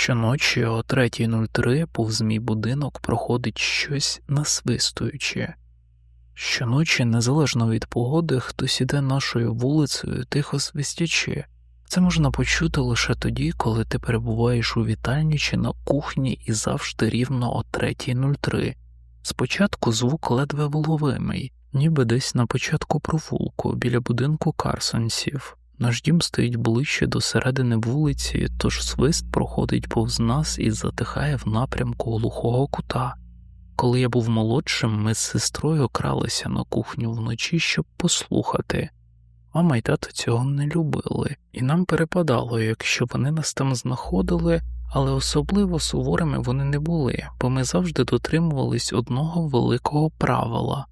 Щоночі о 3.03 повз мій будинок проходить щось насвистуюче. Щоночі, незалежно від погоди, хтось іде нашою вулицею, тихо свистячи. Це можна почути лише тоді, коли ти перебуваєш у вітальні чи на кухні і завжди рівно о 3.03. Спочатку звук ледве вловимий, ніби десь на початку провулку біля будинку Карсонсів. Наш дім стоїть ближче до середини вулиці, тож свист проходить повз нас і затихає в напрямку глухого кута. Коли я був молодшим, ми з сестрою кралися на кухню вночі, щоб послухати. Мама й тато цього не любили, і нам перепадало, якщо вони нас там знаходили, але особливо суворими вони не були, бо ми завжди дотримувались одного великого правила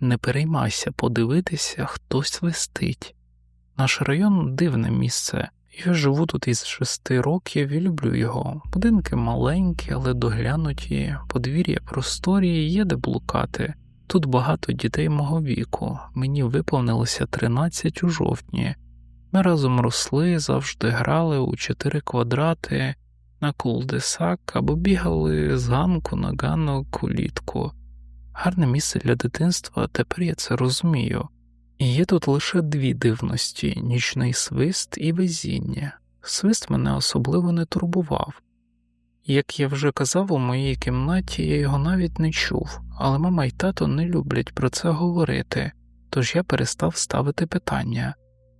не переймайся подивитися, хтось свистить. Наш район дивне місце. Я живу тут із шести років і люблю його. Будинки маленькі, але доглянуті, подвір'я просторі, є де блукати. Тут багато дітей мого віку, мені виповнилося 13 у жовтні. Ми разом росли, завжди грали у чотири квадрати на кулдесак або бігали з ганку на ганок у літку. Гарне місце для дитинства, тепер я це розумію. Є тут лише дві дивності нічний свист і везіння. Свист мене особливо не турбував. Як я вже казав, у моїй кімнаті я його навіть не чув, але мама й тато не люблять про це говорити, тож я перестав ставити питання.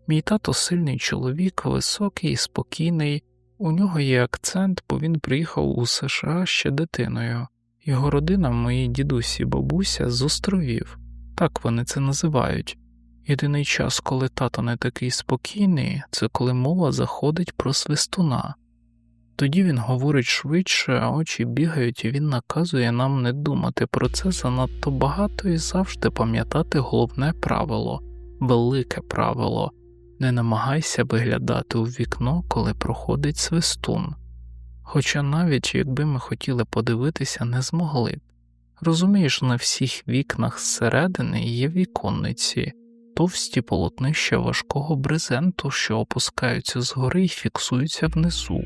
Мій тато сильний чоловік, високий, спокійний, у нього є акцент, бо він приїхав у США ще дитиною. Його родина, мої дідусі бабуся, з островів, так вони це називають. Єдиний час, коли тато не такий спокійний, це коли мова заходить про свистуна. Тоді він говорить швидше, а очі бігають, і він наказує нам не думати про це занадто багато і завжди пам'ятати головне правило, велике правило не намагайся виглядати у вікно, коли проходить свистун. Хоча навіть якби ми хотіли подивитися, не змогли б. Розумієш, на всіх вікнах зсередини є віконниці, товсті полотнища важкого брезенту, що опускаються згори і фіксуються внизу.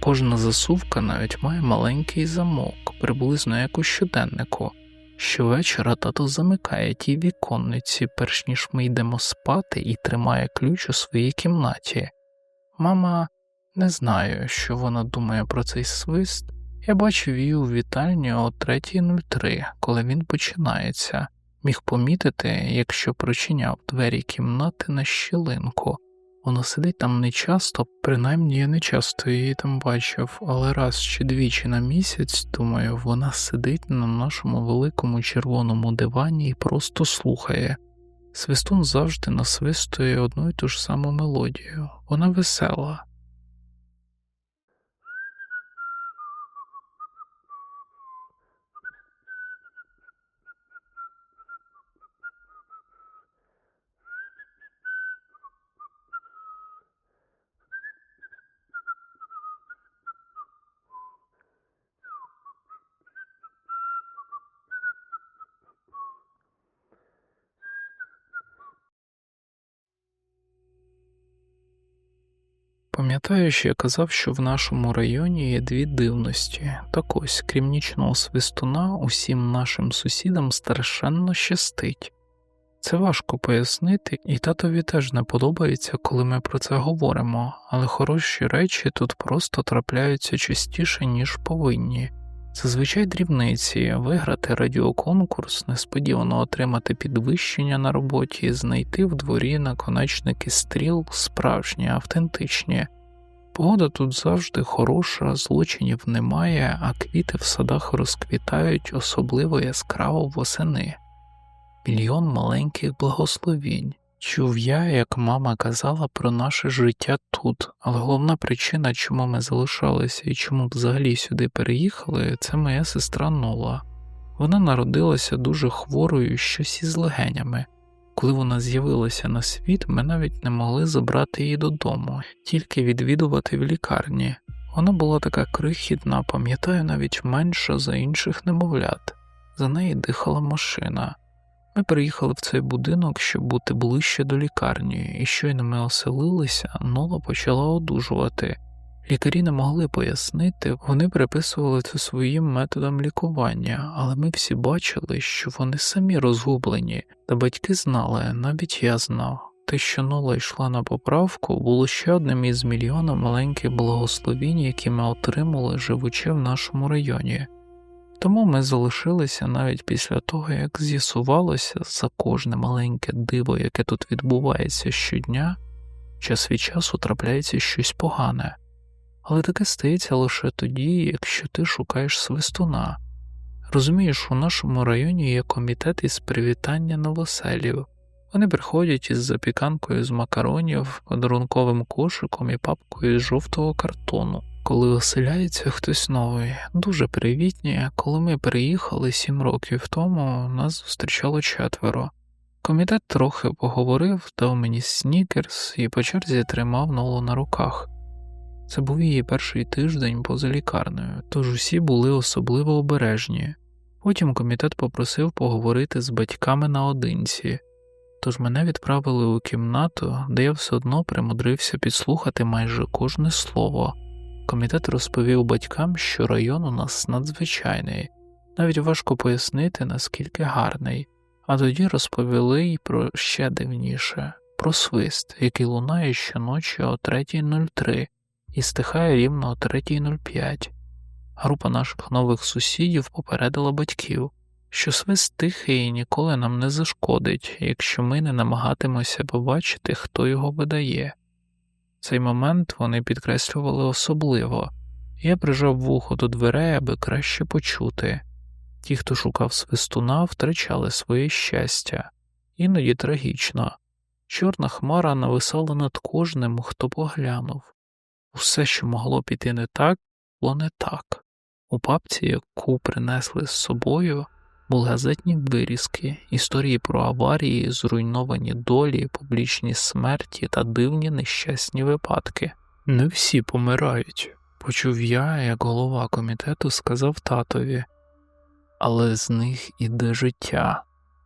Кожна засувка навіть має маленький замок, приблизно як у щоденнику. Щовечора тато замикає ті віконниці, перш ніж ми йдемо спати і тримає ключ у своїй кімнаті. Мама не знаю, що вона думає про цей свист. Я бачив її у вітальні о 3.03, коли він починається, міг помітити, якщо прочиняв двері кімнати на щілинку. Вона сидить там не часто, принаймні я не часто її там бачив, але раз чи двічі на місяць, думаю, вона сидить на нашому великому червоному дивані і просто слухає. Свистун завжди насвистує одну й ту ж саму мелодію. Вона весела. Пам'ятаю, що я казав, що в нашому районі є дві дивності. Так ось, крім нічного свистуна, усім нашим сусідам страшенно щастить. Це важко пояснити, і татові теж не подобається, коли ми про це говоримо, але хороші речі тут просто трапляються частіше, ніж повинні. Зазвичай дрібниці виграти радіоконкурс, несподівано отримати підвищення на роботі, знайти в дворі наконечники стріл справжні, автентичні. Погода тут завжди хороша, злочинів немає, а квіти в садах розквітають особливо яскраво восени. Мільйон маленьких благословінь. Чув я, як мама казала про наше життя тут, але головна причина, чому ми залишалися і чому взагалі сюди переїхали, це моя сестра Нола. Вона народилася дуже хворою щось із легенями. Коли вона з'явилася на світ, ми навіть не могли забрати її додому, тільки відвідувати в лікарні. Вона була така крихітна, пам'ятаю, навіть менша за інших немовлят. За неї дихала машина. Ми приїхали в цей будинок, щоб бути ближче до лікарні, і щойно ми оселилися, Нола почала одужувати. Лікарі не могли пояснити, вони приписували це своїм методам лікування, але ми всі бачили, що вони самі розгублені, та батьки знали, навіть я знав. Те, що Нола йшла на поправку, було ще одним із мільйона маленьких благословінь, які ми отримали, живучи в нашому районі. Тому ми залишилися навіть після того, як з'ясувалося за кожне маленьке диво, яке тут відбувається щодня, час від часу трапляється щось погане. Але таке стається лише тоді, якщо ти шукаєш свистуна. Розумієш, у нашому районі є комітет із привітання новоселів. Вони приходять із запіканкою з макаронів, подарунковим кошиком і папкою з жовтого картону. Коли оселяється хтось новий, дуже привітні. Коли ми приїхали сім років тому, нас зустрічало четверо. Комітет трохи поговорив, дав мені снікерс і по черзі тримав нолу на руках. Це був її перший тиждень поза лікарнею, тож усі були особливо обережні. Потім комітет попросив поговорити з батьками наодинці, тож мене відправили у кімнату, де я все одно примудрився підслухати майже кожне слово. Комітет розповів батькам, що район у нас надзвичайний, навіть важко пояснити, наскільки гарний, а тоді розповіли й про ще дивніше, про свист, який лунає щоночі о 3.03 і стихає рівно о 3.05. Група наших нових сусідів попередила батьків, що свист тихий і ніколи нам не зашкодить, якщо ми не намагатимося побачити, хто його видає. Цей момент вони підкреслювали особливо, я прижав вухо до дверей, аби краще почути. Ті, хто шукав свистуна, втрачали своє щастя, іноді трагічно. Чорна хмара нависала над кожним, хто поглянув. Усе, що могло піти не так, було не так. У папці, яку принесли з собою, були газетні вирізки, історії про аварії, зруйновані долі, публічні смерті та дивні нещасні випадки. Не всі помирають, почув я, як голова комітету сказав татові, але з них іде життя,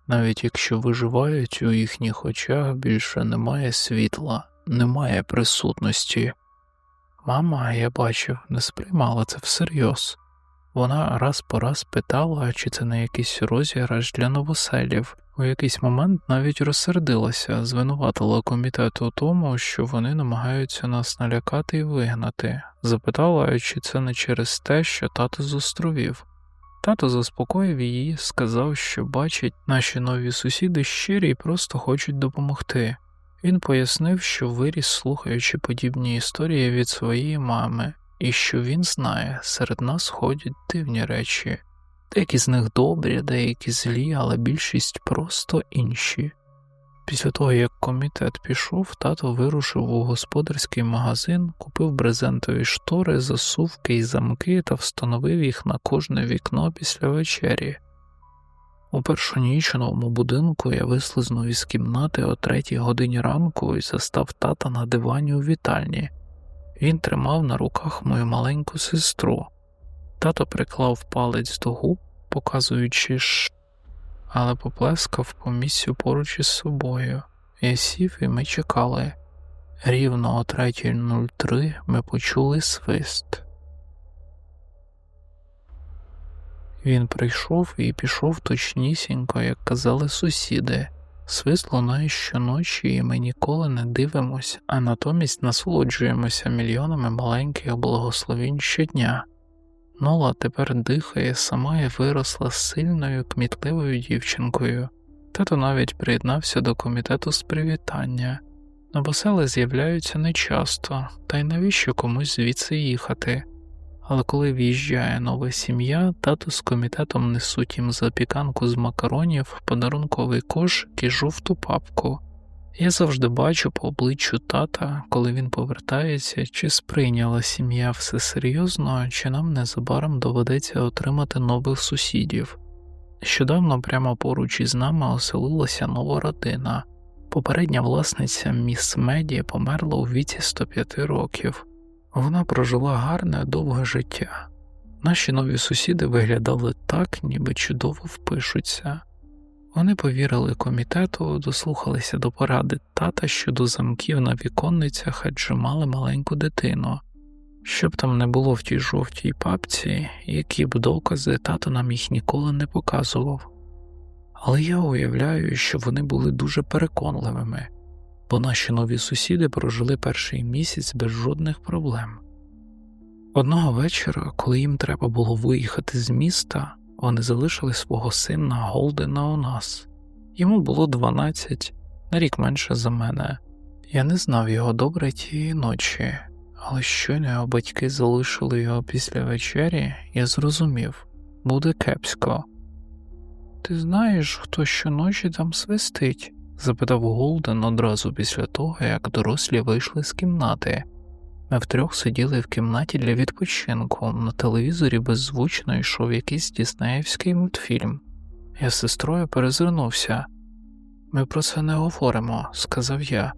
навіть якщо виживають у їхніх очах більше немає світла, немає присутності. Мама, я бачив, не сприймала це всерйоз. Вона раз по раз питала, чи це не якийсь розіграш для новоселів. У якийсь момент навіть розсердилася, звинуватила комітет у тому, що вони намагаються нас налякати і вигнати, запитала, чи це не через те, що тато з островів. Тато заспокоїв її, сказав, що бачить, наші нові сусіди щирі і просто хочуть допомогти. Він пояснив, що виріс, слухаючи подібні історії від своєї мами, і що він знає, серед нас ходять дивні речі, деякі з них добрі, деякі злі, але більшість просто інші. Після того, як комітет пішов, тато вирушив у господарський магазин, купив брезентові штори, засувки і замки та встановив їх на кожне вікно після вечері. У першу ніч у новому будинку я вислизнув із кімнати о третій годині ранку і застав тата на дивані у вітальні. Він тримав на руках мою маленьку сестру. Тато приклав палець до губ, показуючи ш, але поплескав по місцю поруч із собою. Я сів і ми чекали. Рівно о 3.03 ми почули свист. Він прийшов і пішов точнісінько, як казали сусіди. Свист лунає щоночі, і ми ніколи не дивимося, а натомість насолоджуємося мільйонами маленьких благословінь щодня. Нола тепер дихає сама і виросла сильною, кмітливою дівчинкою. Тато навіть приєднався до комітету з привітання. Новосели з'являються нечасто, та й навіщо комусь звідси їхати. Але коли в'їжджає нова сім'я, тато з комітетом несуть їм запіканку з макаронів, подарунковий кошик і жовту папку. Я завжди бачу по обличчю тата, коли він повертається, чи сприйняла сім'я все серйозно, чи нам незабаром доведеться отримати нових сусідів. Нещодавно прямо поруч із нами оселилася нова родина. Попередня власниця міс Меді померла у віці 105 років. Вона прожила гарне, довге життя. Наші нові сусіди виглядали так, ніби чудово впишуться. Вони повірили комітету, дослухалися до поради тата щодо замків на віконницях, адже мали маленьку дитину. Щоб там не було в тій жовтій папці, які б докази тато нам їх ніколи не показував. Але я уявляю, що вони були дуже переконливими, бо наші нові сусіди прожили перший місяць без жодних проблем. Одного вечора, коли їм треба було виїхати з міста, вони залишили свого сина Голдена у нас. Йому було 12, на рік менше за мене. Я не знав його добре тієї ночі, але щойно його батьки залишили його після вечері, я зрозумів буде кепсько. Ти знаєш, хто щоночі там свистить? Запитав Голден одразу після того, як дорослі вийшли з кімнати. Ми втрьох сиділи в кімнаті для відпочинку, на телевізорі беззвучно йшов якийсь діснеївський мультфільм. Я з сестрою перезирнувся. Ми про це не говоримо, сказав я.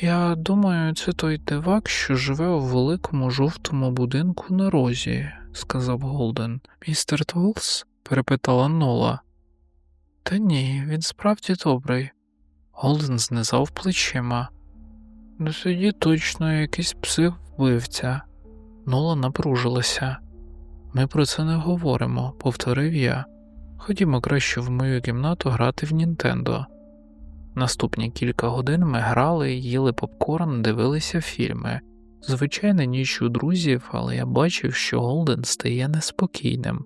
Я думаю, це той дивак, що живе у великому жовтому будинку на розі, сказав Голден. Містер Тволс? перепитала Нола. Та ні, він справді добрий. Голден знизав плечима. Ну тоді точно якийсь псих вбивця. Нола напружилася. Ми про це не говоримо, повторив я. Ходімо краще в мою кімнату грати в Нінтендо. Наступні кілька годин ми грали, їли попкорн, дивилися фільми. Звичайно, ніч у друзів, але я бачив, що Голден стає неспокійним.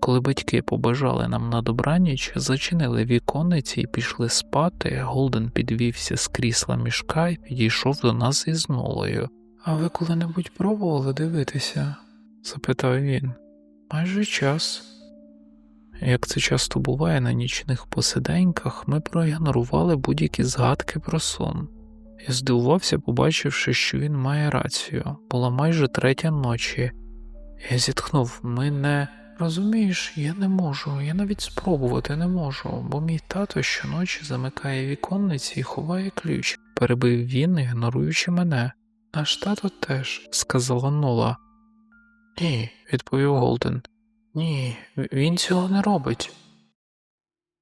Коли батьки побажали нам на добраніч, зачинили віконниці і пішли спати, Голден підвівся з крісла мішка і підійшов до нас із нолою. А ви коли-небудь пробували дивитися? запитав він. Майже час. Як це часто буває на нічних посиденьках, ми проігнорували будь-які згадки про сон. Я здивувався, побачивши, що він має рацію, була майже третя ночі. Я зітхнув, ми не. Розумієш, я не можу, я навіть спробувати не можу, бо мій тато щоночі замикає віконниці і ховає ключ, перебив він, ігноруючи мене. Наш тато теж, сказала Нола. Ні, відповів Голден. Ні, він цього не робить.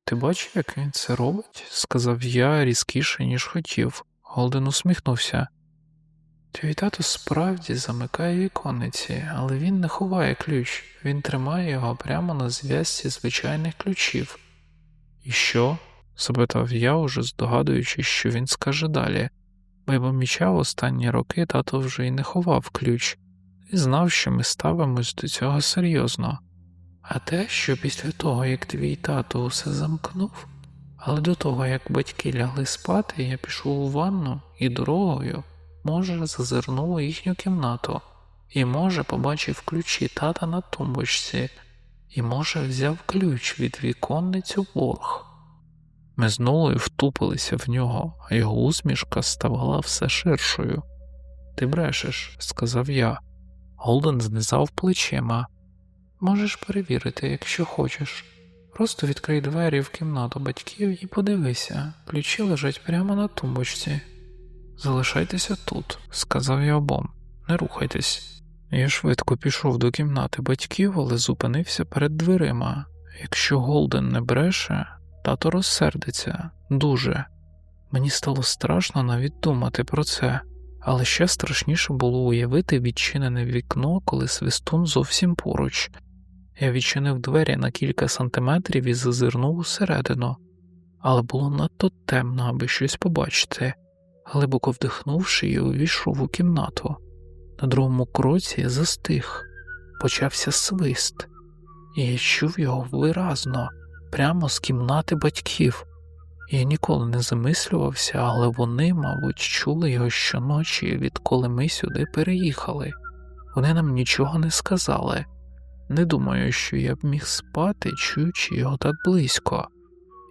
Ти бачив, як він це робить? сказав я різкіше, ніж хотів. Голден усміхнувся. Твій тато справді замикає віконниці, але він не ховає ключ, він тримає його прямо на зв'язці звичайних ключів. І що? запитав я, уже здогадуючись, що він скаже далі, бо й помічав останні роки тато вже й не ховав ключ, і знав, що ми ставимось до цього серйозно. А те, що після того, як твій тато усе замкнув, але до того, як батьки лягли спати, я пішов у ванну і дорогою може, зазирнув у їхню кімнату, і, може, побачив ключі тата на тумбочці, і, може, взяв ключ від віконниць у борг. Ми з Нолою втупилися в нього, а його усмішка ставала все ширшою. Ти брешеш, сказав я. Голден знизав плечима. Можеш перевірити, якщо хочеш. Просто відкрий двері в кімнату батьків і подивися, ключі лежать прямо на тумбочці. Залишайтеся тут, сказав я обом, не рухайтесь. Я швидко пішов до кімнати батьків, але зупинився перед дверима. Якщо Голден не бреше, тато розсердиться дуже. Мені стало страшно навіть думати про це, але ще страшніше було уявити відчинене вікно, коли свистун зовсім поруч. Я відчинив двері на кілька сантиметрів і зазирнув усередину, але було надто темно, аби щось побачити. Глибоко вдихнувши, я увійшов у кімнату. На другому кроці застиг, почався свист, і я чув його виразно, прямо з кімнати батьків. Я ніколи не замислювався, але вони, мабуть, чули його щоночі, відколи ми сюди переїхали. Вони нам нічого не сказали. Не думаю, що я б міг спати, чуючи його так близько.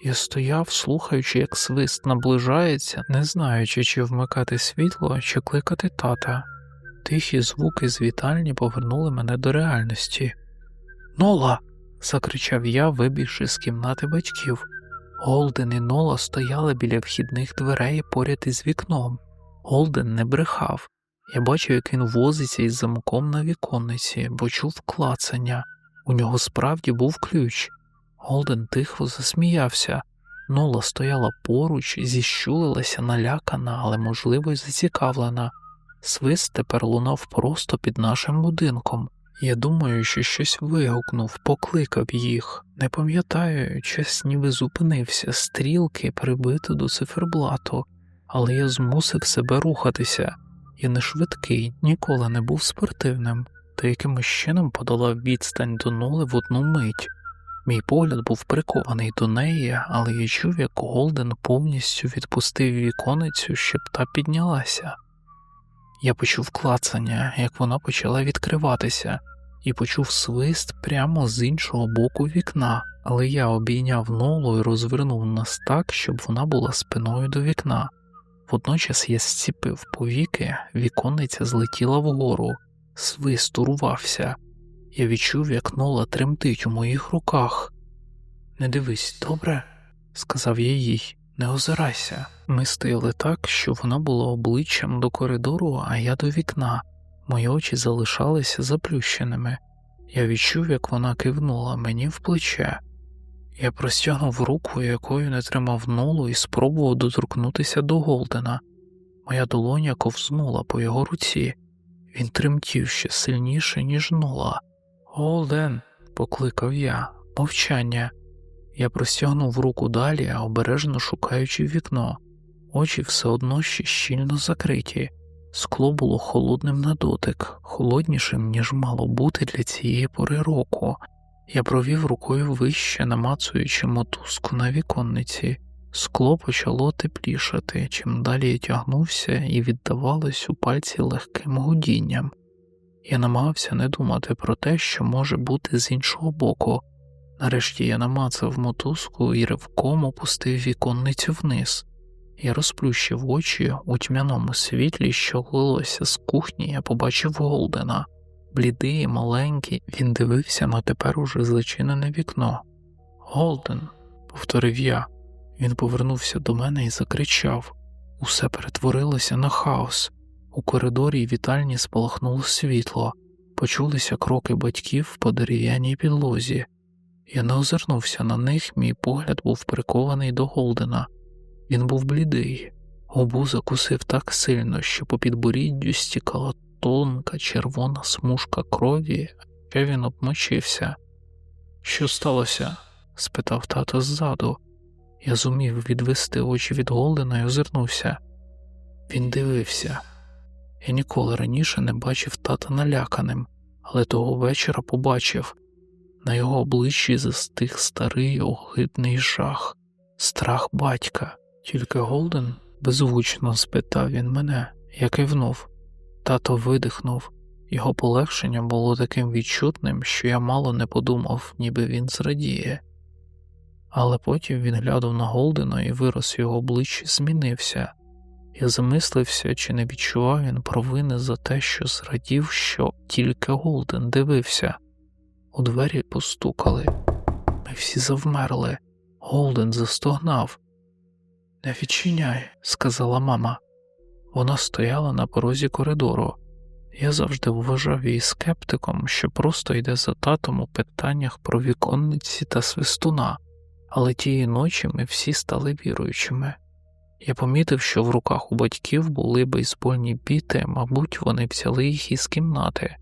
Я стояв, слухаючи, як свист наближається, не знаючи, чи вмикати світло, чи кликати тата. Тихі звуки з вітальні повернули мене до реальності. Нола. закричав я, вибігши з кімнати батьків. Голден і Нола стояли біля вхідних дверей поряд із вікном. Голден не брехав. Я бачив, як він возиться із замком на віконниці, бо чув клацання. У нього справді був ключ. Голден тихо засміявся. Нола стояла поруч, зіщулилася налякана, але, можливо, зацікавлена. Свист тепер лунав просто під нашим будинком. Я думаю, що щось вигукнув, покликав їх. Не пам'ятаю, час ніби зупинився, стрілки прибити до циферблату, але я змусив себе рухатися. Я не швидкий, ніколи не був спортивним, та якимось чином подолав відстань до нули в одну мить. Мій погляд був прикований до неї, але я чув, як Голден повністю відпустив віконицю, щоб та піднялася. Я почув клацання, як вона почала відкриватися, і почув свист прямо з іншого боку вікна, але я обійняв нолу і розвернув нас так, щоб вона була спиною до вікна. Водночас я зціпив повіки, віконниця злетіла вгору, свист урвався. Я відчув, як нола тремтить у моїх руках. Не дивись, добре? сказав я їй, не озирайся. Ми стояли так, що вона була обличчям до коридору, а я до вікна. Мої очі залишалися заплющеними. Я відчув, як вона кивнула мені в плече. Я простягнув руку, якою не тримав нолу, і спробував доторкнутися до Голдена. Моя долоня ковзнула по його руці. Він тремтів ще сильніше, ніж нола. Голден, покликав я, мовчання. Я простягнув руку далі, обережно шукаючи вікно. Очі все одно ще щільно закриті. Скло було холодним на дотик, холоднішим, ніж мало бути для цієї пори року. Я провів рукою вище, намацуючи мотузку на віконниці. Скло почало теплішати, чим далі я тягнувся і віддавалось у пальці легким гудінням. Я намагався не думати про те, що може бути з іншого боку. Нарешті я намацав мотузку і ривком опустив віконницю вниз. Я розплющив очі у тьмяному світлі, що лилося з кухні, я побачив Голдена. Блідий і маленький, він дивився на тепер уже зачинене вікно. Голден, повторив я. Він повернувся до мене і закричав. Усе перетворилося на хаос. У коридорі вітальні спалахнуло світло, почулися кроки батьків по дерев'яній підлозі. Я не озирнувся на них, мій погляд був прикований до Голдена. Він був блідий, губу закусив так сильно, що по підборіддю стікала тонка червона смужка крові, а він обмочився. Що сталося? спитав тато ззаду. Я зумів відвести очі від Голдена і озирнувся. Він дивився. Я ніколи раніше не бачив тата наляканим, але того вечора побачив на його обличчі застиг старий огидний жах, страх батька. Тільки Голден беззвучно спитав він мене, я кивнув. Тато видихнув, його полегшення було таким відчутним, що я мало не подумав, ніби він зрадіє. Але потім він глянув на Голдена і вираз його обличчя змінився. Я замислився, чи не відчував він провини за те, що зрадів, що тільки Голден дивився. У двері постукали. Ми всі завмерли. Голден застогнав. Не відчиняй, сказала мама. Вона стояла на порозі коридору. Я завжди вважав її скептиком, що просто йде за татом у питаннях про віконниці та свистуна, але тієї ночі ми всі стали віруючими. Я помітив, що в руках у батьків були бейсбольні біти, мабуть, вони взяли їх із кімнати.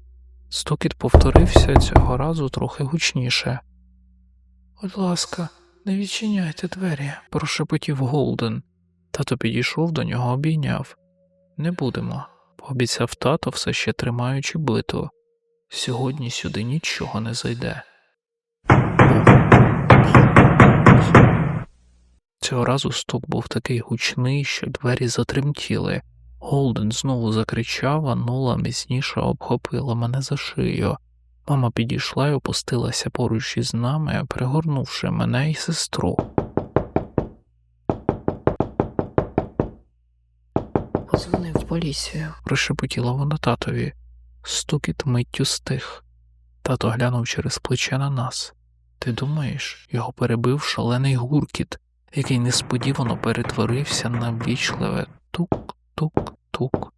Стукіт повторився цього разу трохи гучніше. Будь ласка, не відчиняйте двері, прошепотів Голден. Тато підійшов до нього, обійняв. Не будемо, пообіцяв тато, все ще тримаючи биту. Сьогодні сюди нічого не зайде. Цього разу стук був такий гучний, що двері затремтіли. Голден знову закричав, а нула міцніше обхопила мене за шию. Мама підійшла і опустилася поруч із нами, пригорнувши мене і сестру. Позвонив в поліцію, прошепотіла вона татові. Стукіт миттю стих. Тато глянув через плече на нас. Ти думаєш, його перебив шалений гуркіт, який несподівано перетворився на ввічливе тук-тук-тук.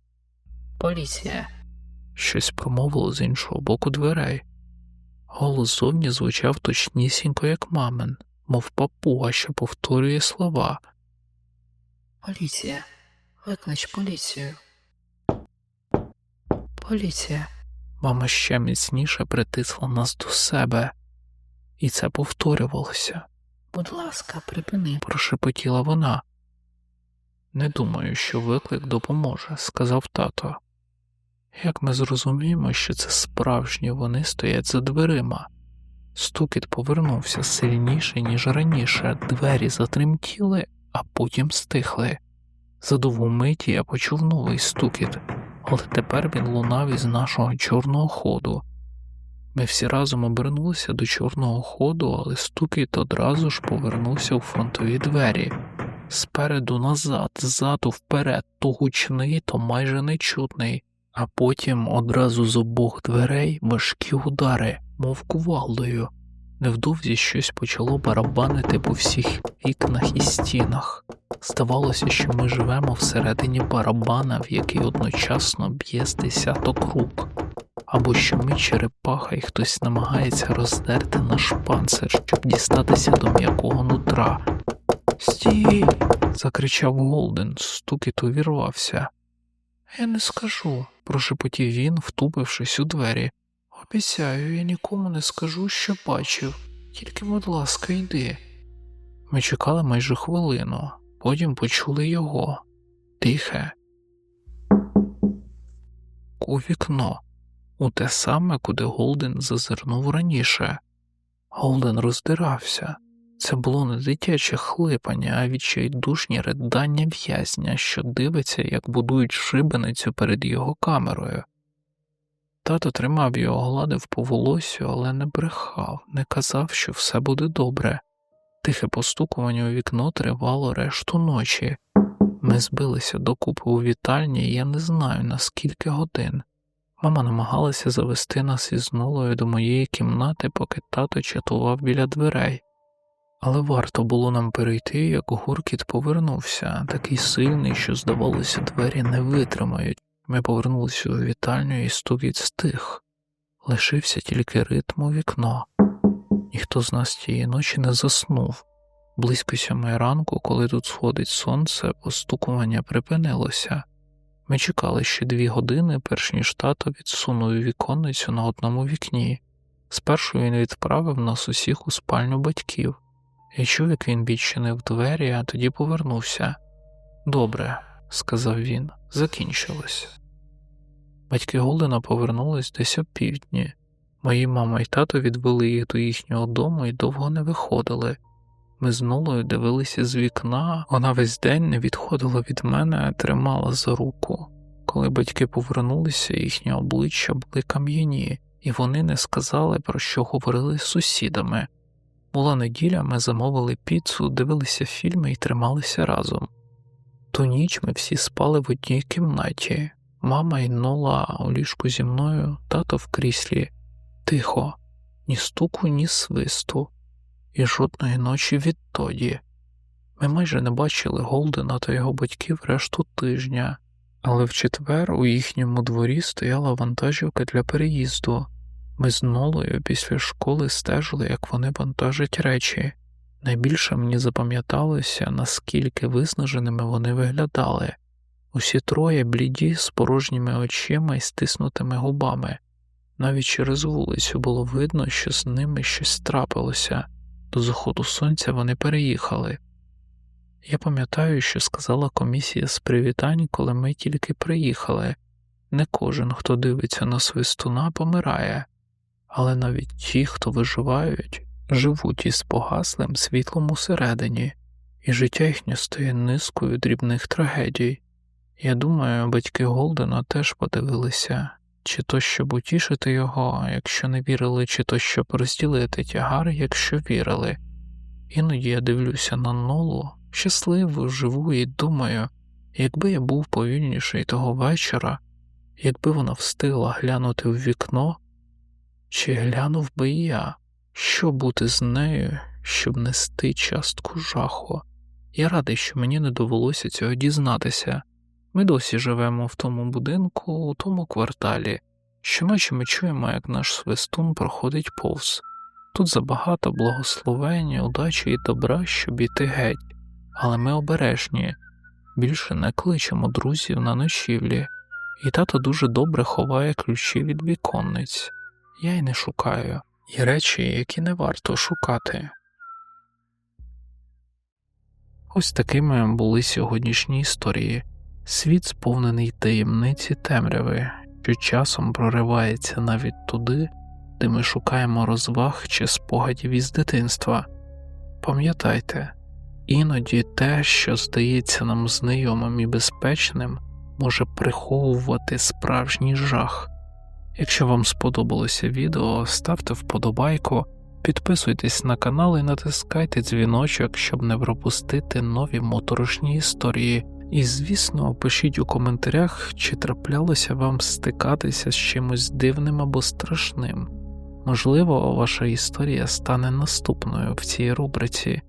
Поліція. Щось промовило з іншого боку дверей. Голос зовні звучав точнісінько, як мамин, мов папуга, що повторює слова. Поліція, виклич поліцію. Поліція. Мама ще міцніше притисла нас до себе, і це повторювалося. Будь ласка, припини, прошепотіла вона. Не думаю, що виклик допоможе, сказав тато. Як ми зрозуміємо, що це справжні вони стоять за дверима. Стукіт повернувся сильніше, ніж раніше, двері затремтіли, а потім стихли. За довгу миті я почув новий стукіт, але тепер він лунав із нашого чорного ходу. Ми всі разом обернулися до чорного ходу, але стукіт одразу ж повернувся у фронтові двері. Спереду назад, ззаду вперед, то гучний, то майже нечутний, а потім одразу з обох дверей важкі удари, мов кувалдою. Невдовзі щось почало барабанити по всіх вікнах і стінах. Здавалося, що ми живемо всередині барабана, в який одночасно б'є з десяток рук, або ми черепаха і хтось намагається роздерти наш панцир, щоб дістатися до м'якого нутра. Стій. закричав Голден, стукіт увірвався. Я не скажу, прошепотів він, втупившись у двері. Обіцяю, я нікому не скажу, що бачив, тільки, будь ласка, йди. Ми чекали майже хвилину, потім почули його тихе. У вікно, у те саме, куди Голден зазирнув раніше. Голден роздирався. Це було не дитяче хлипання, а відчайдушні ридання в'язня, що дивиться, як будують шибеницю перед його камерою. Тато тримав його, гладив по волосю, але не брехав, не казав, що все буде добре. Тихе постукування у вікно тривало решту ночі. Ми збилися докупи у вітальні, і я не знаю на скільки годин. Мама намагалася завести нас із нулою до моєї кімнати, поки тато чатував біля дверей. Але варто було нам перейти, як гуркіт повернувся, такий сильний, що, здавалося, двері не витримають. Ми повернулися у вітальню і стукіт стих. Лишився тільки ритм у вікно. Ніхто з нас тієї ночі не заснув. Близько сьомої ранку, коли тут сходить сонце, постукування припинилося. Ми чекали ще дві години, перш ніж тато відсунув віконницю на одному вікні. Спершу він відправив нас усіх у спальню батьків. Я чув, як він відчинив двері, а тоді повернувся. Добре, сказав він, закінчилось. Батьки Голдена повернулись десь опівдні. Мої мама і тато відвели їх до їхнього дому і довго не виходили. Ми з Нолою дивилися з вікна, вона весь день не відходила від мене, тримала за руку. Коли батьки повернулися, їхні обличчя були кам'яні, і вони не сказали, про що говорили з сусідами. Була неділя, ми замовили піцу, дивилися фільми і трималися разом. Ту ніч ми всі спали в одній кімнаті. Мама і Нола у ліжку зі мною, тато в кріслі. Тихо, ні стуку, ні свисту, і жодної ночі відтоді. Ми майже не бачили Голдена та його батьків решту тижня, але в четвер у їхньому дворі стояла вантажівка для переїзду. Ми з Нолою після школи стежили, як вони вантажать речі. Найбільше мені запам'яталося, наскільки виснаженими вони виглядали. Усі троє бліді з порожніми очима і стиснутими губами. Навіть через вулицю було видно, що з ними щось трапилося. До заходу сонця вони переїхали. Я пам'ятаю, що сказала комісія з привітань, коли ми тільки приїхали. Не кожен, хто дивиться на свистуна, помирає, але навіть ті, хто виживають, живуть із погаслим світлом усередині, і життя їхнє стає низкою дрібних трагедій. Я думаю, батьки Голдена теж подивилися, чи то щоб утішити його, якщо не вірили, чи то щоб розділити тягар, якщо вірили. Іноді я дивлюся на нолу, щасливо живу і думаю, якби я був повільніший того вечора, якби вона встигла глянути в вікно, чи глянув би я, що бути з нею, щоб нести частку жаху. Я радий, що мені не довелося цього дізнатися. Ми досі живемо в тому будинку, у тому кварталі. Щоночі ми чуємо, як наш свистун проходить повз. Тут забагато благословень, удачі і добра, щоб іти геть, але ми обережні, більше не кличемо друзів на ночівлі, і тато дуже добре ховає ключі від віконниць. Я й не шукаю, і речі, які не варто шукати. Ось такими були сьогоднішні історії. Світ сповнений таємниці темряви, що часом проривається навіть туди, де ми шукаємо розваг чи спогадів із дитинства. Пам'ятайте, іноді те, що здається нам знайомим і безпечним, може приховувати справжній жах. Якщо вам сподобалося відео, ставте вподобайку, підписуйтесь на канал і натискайте дзвіночок, щоб не пропустити нові моторошні історії. І, звісно, пишіть у коментарях, чи траплялося вам стикатися з чимось дивним або страшним. Можливо, ваша історія стане наступною в цій рубриці.